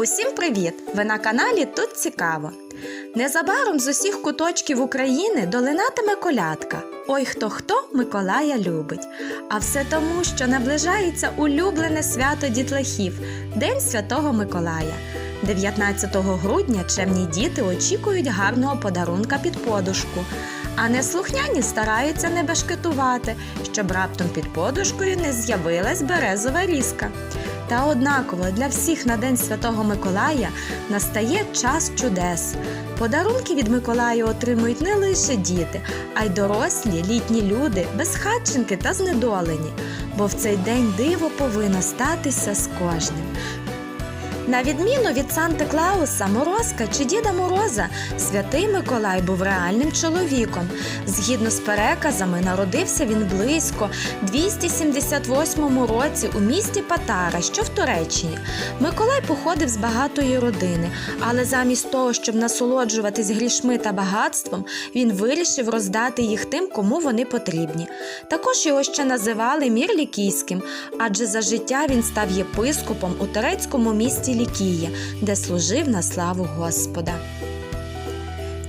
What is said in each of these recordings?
Усім привіт! Ви на каналі Тут Цікаво. Незабаром з усіх куточків України долинатиме колядка. Ой хто хто Миколая любить. А все тому, що наближається улюблене свято дітлахів День Святого Миколая. 19 грудня чемні діти очікують гарного подарунка під подушку. А неслухняні стараються не бешкетувати, щоб раптом під подушкою не з'явилась березова різка. Та однаково для всіх на День Святого Миколая настає час чудес. Подарунки від Миколая отримують не лише діти, а й дорослі, літні люди, безхатченки та знедолені. Бо в цей день диво повинно статися з кожним. На відміну від Санти Клауса, Морозка чи Діда Мороза, святий Миколай був реальним чоловіком. Згідно з переказами, народився він близько 278 році у місті Патара, що в Туреччині. Миколай походив з багатої родини, але замість того, щоб насолоджуватись грішми та багатством, він вирішив роздати їх тим, кому вони потрібні. Також його ще називали Мір Лікійським, адже за життя він став єпископом у турецькому місті Лікія, де служив на славу Господа.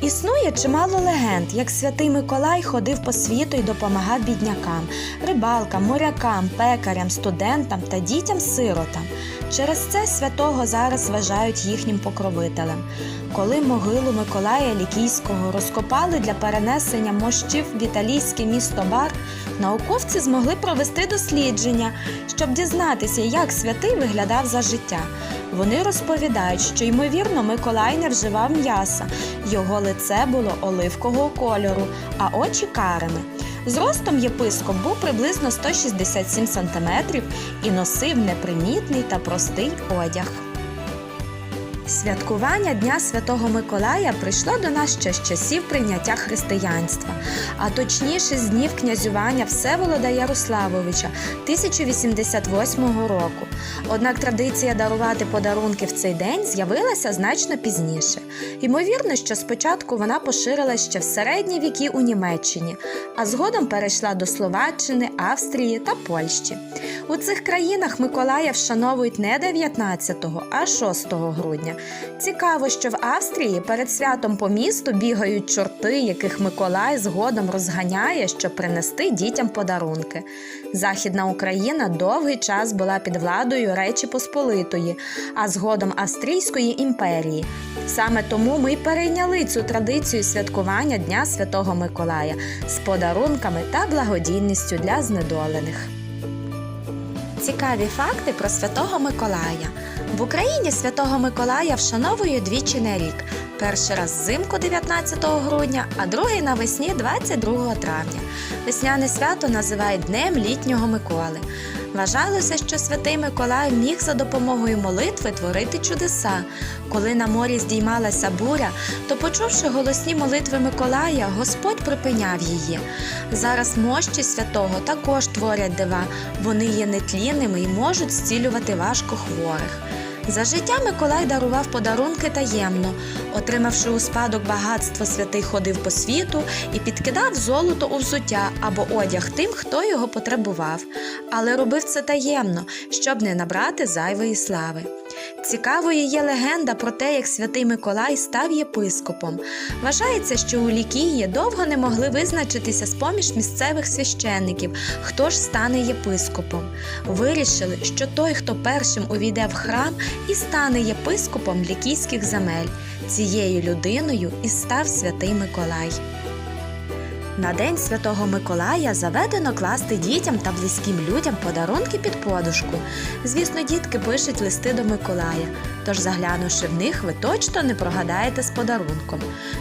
Існує чимало легенд, як святий Миколай ходив по світу і допомагав біднякам, рибалкам, морякам, пекарям, студентам та дітям-сиротам. Через це святого зараз вважають їхнім покровителем. Коли могилу Миколая Лікійського розкопали для перенесення мощів в італійське місто Бар, науковці змогли провести дослідження, щоб дізнатися, як святий виглядав за життя. Вони розповідають, що ймовірно Миколай не вживав м'яса, його лице було оливкового кольору, а очі карими. Зростом єпископ був приблизно 167 см і носив непримітний та простий одяг. Святкування Дня Святого Миколая прийшло до нас ще з часів прийняття християнства, а точніше з днів князювання Всеволода Ярославовича 1088 року. Однак традиція дарувати подарунки в цей день з'явилася значно пізніше. Ймовірно, що спочатку вона поширилась ще в середні віки у Німеччині, а згодом перейшла до Словаччини, Австрії та Польщі. У цих країнах Миколая вшановують не 19, а 6 грудня. Цікаво, що в Австрії перед святом по місту бігають чорти, яких Миколай згодом розганяє, щоб принести дітям подарунки. Західна Україна довгий час була під владою Речі Посполитої, а згодом Австрійської імперії. Саме тому ми й перейняли цю традицію святкування Дня Святого Миколая з подарунками та благодійністю для знедолених. Цікаві факти про Святого Миколая. В Україні Святого Миколая вшановує двічі на рік. Перший раз взимку 19 грудня, а другий навесні 22 травня. Весняне свято називають Днем літнього Миколи. Вважалося, що святий Миколай міг за допомогою молитви творити чудеса. Коли на морі здіймалася буря, то, почувши голосні молитви Миколая, Господь припиняв її. Зараз мощі святого також творять дива. Вони є нетлінними і можуть зцілювати важко хворих. За життя Миколай дарував подарунки таємно. Отримавши у спадок багатство, святий ходив по світу і підкидав золото у взуття або одяг тим, хто його потребував. Але робив це таємно, щоб не набрати зайвої слави. Цікавою є легенда про те, як святий Миколай став єпископом. Вважається, що у Лікії довго не могли визначитися з поміж місцевих священників, хто ж стане єпископом. Вирішили, що той, хто першим увійде в храм і стане єпископом лікійських земель. Цією людиною і став святий Миколай. На День Святого Миколая заведено класти дітям та близьким людям подарунки під подушку. Звісно, дітки пишуть листи до Миколая, тож заглянувши в них, ви точно не прогадаєте з подарунком.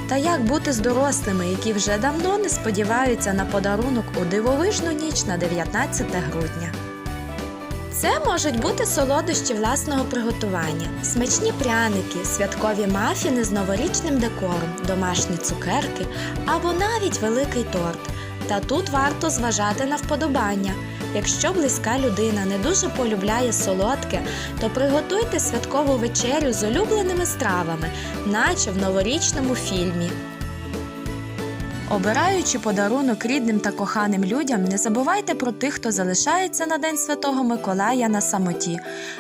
Та як бути з дорослими, які вже давно не сподіваються на подарунок у дивовижну ніч на 19 грудня. Це можуть бути солодощі власного приготування, смачні пряники, святкові мафіни з новорічним декором, домашні цукерки або навіть великий торт. Та тут варто зважати на вподобання. Якщо близька людина не дуже полюбляє солодке, то приготуйте святкову вечерю з улюбленими стравами, наче в новорічному фільмі. Обираючи подарунок рідним та коханим людям, не забувайте про тих, хто залишається на День Святого Миколая на самоті.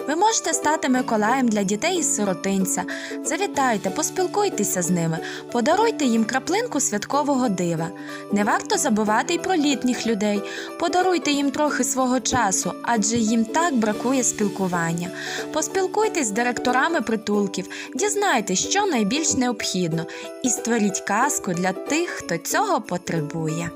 Ви можете стати Миколаєм для дітей із сиротинця. Завітайте, поспілкуйтеся з ними, подаруйте їм краплинку святкового дива. Не варто забувати й про літніх людей. Подаруйте їм трохи свого часу, адже їм так бракує спілкування. Поспілкуйтесь з директорами притулків, дізнайтесь, що найбільш необхідно, і створіть казку для тих, хто цього потребує.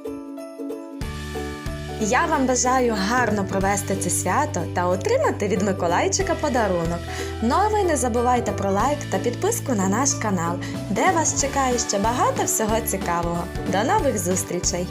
Я вам бажаю гарно провести це свято та отримати від Миколайчика подарунок. Ну а ви не забувайте про лайк та підписку на наш канал, де вас чекає ще багато всього цікавого. До нових зустрічей!